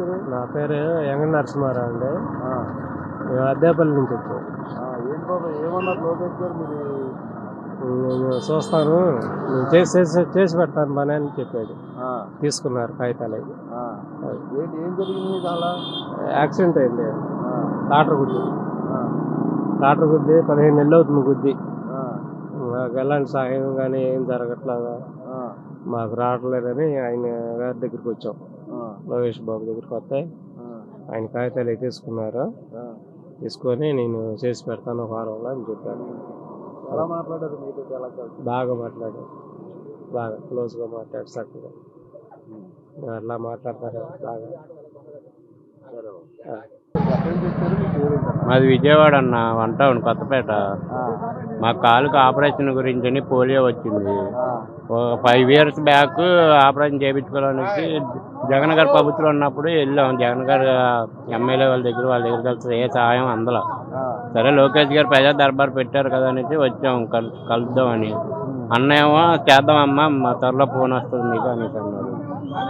వచ్చారు నా పేరు ఎంగ నరసింహారావు అండి. మేము అద్దేపల్లి నుంచి వచ్చాం. ఏం బాబు ఏమన్నారు లోకేష్ గారు మీరు నేను చూస్తాను. నేను చేసి చేసి పెడతాను పని అని చెప్పాడు. తీసుకున్నారు కాగితాలు అవి. ఆ. ఏంటి ఏం జరిగింది అలా? యాక్సిడెంట్ అయింది. డాక్టర్ గుద్ది. డాక్టర్ గుద్ది పదిహేను నెలలు అవుతుంది గుద్ది. మాకు ఎలాంటి సహాయం కానీ ఏం జరగట్లేదు? మాకు రావట్లేదని ఆయన గారి దగ్గరికి వచ్చాం. లోకేష్ బాబు దగ్గరికి వస్తే ఆయన కాగితాలు తీసుకున్నారు. తీసుకొని నేను చేసి పెడతాను ఒక వారంలో అని చెప్పాను ఎలా మాట్లాడారు మీతో ఎలా కలిసి? బాగా మాట్లాడారు. బాగా క్లోజ్గా మాట్లాడు చక్కగా. అట్లా మాట్లాడతారు. బాగా. నుంచి మాది విజయవాడ అన్న వన్ టౌన్ కొత్తపేట. మా కాలుకి ఆపరేషన్ గురించి పోలియో వచ్చింది. ఫైవ్ ఇయర్స్ బ్యాక్ ఆపరేషన్ చేయించుకోవడానికి జగన్ గారి ప్రభుత్వం ఉన్నప్పుడు వెళ్ళాం. జగన్ గారు ఎమ్మెల్యే వాళ్ళ దగ్గర వాళ్ళ దగ్గర కలిసి ఏ సహాయం అందల. సరే లోకేష్ గారు ప్రజా దర్బార్ పెట్టారు కదా అనేసి వచ్చాం. కల్ కలుద్దామని. అన్న ఏమో చేద్దామమ్మా మా త్వరలో ఫోన్ వస్తుంది మీకు అనేసి అన్నారు.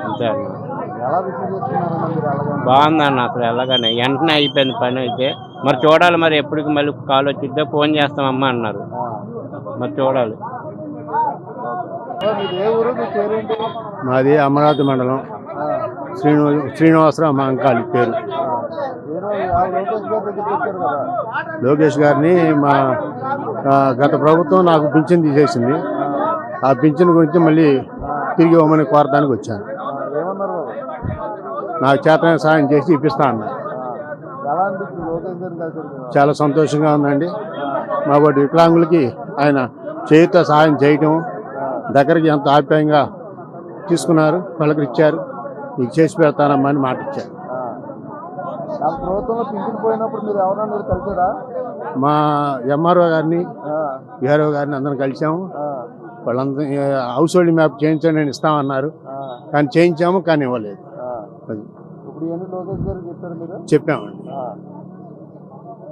అంతే అన్న బాగుందన్న అసలు ఎలాగనే. వెంటనే అయిపోయింది పని అయితే. మరి చూడాలి మరి ఎప్పటికి మళ్ళీ కాల్ వచ్చిద్దో ఫోన్ చేస్తామమ్మా అన్నారు. మరి చూడాలి. మీది అమరావతి మండలం. శ్రీను శ్రీనివాసరావు మా అంకాలి పేరు లోకేష్ గారిని మా గత ప్రభుత్వం నాకు పింఛన్ తీసేసింది. ఆ పింఛన్ గురించి మళ్ళీ తిరిగి ఇవ్వమని కోరడానికి వచ్చాను? నాకు చేతన సాయం చేసి ఇప్పిస్తా అన్నారు? చాలా సంతోషంగా ఉందండి. మా వాటి వికలాంగులకి ఆయన చేయుత సహాయం చేయటం దగ్గరికి ఎంత ఆప్యాయంగా తీసుకున్నారు పలకరిచ్చారు. నీకు చేసి పెడతానమ్మా అని మాట ఇచ్చారు. మా ఎంఆర్ఓ గారిని ఆ, విఆర్ఓ గారిని అందరం కలిసాము. వాళ్ళందరూ హౌస్ హోల్డ్ మ్యాప్ చేయించండి అని ఇస్తామన్నారు. కానీ చేయించాము కానీ ఇవ్వలేదు. చెప్పామండి.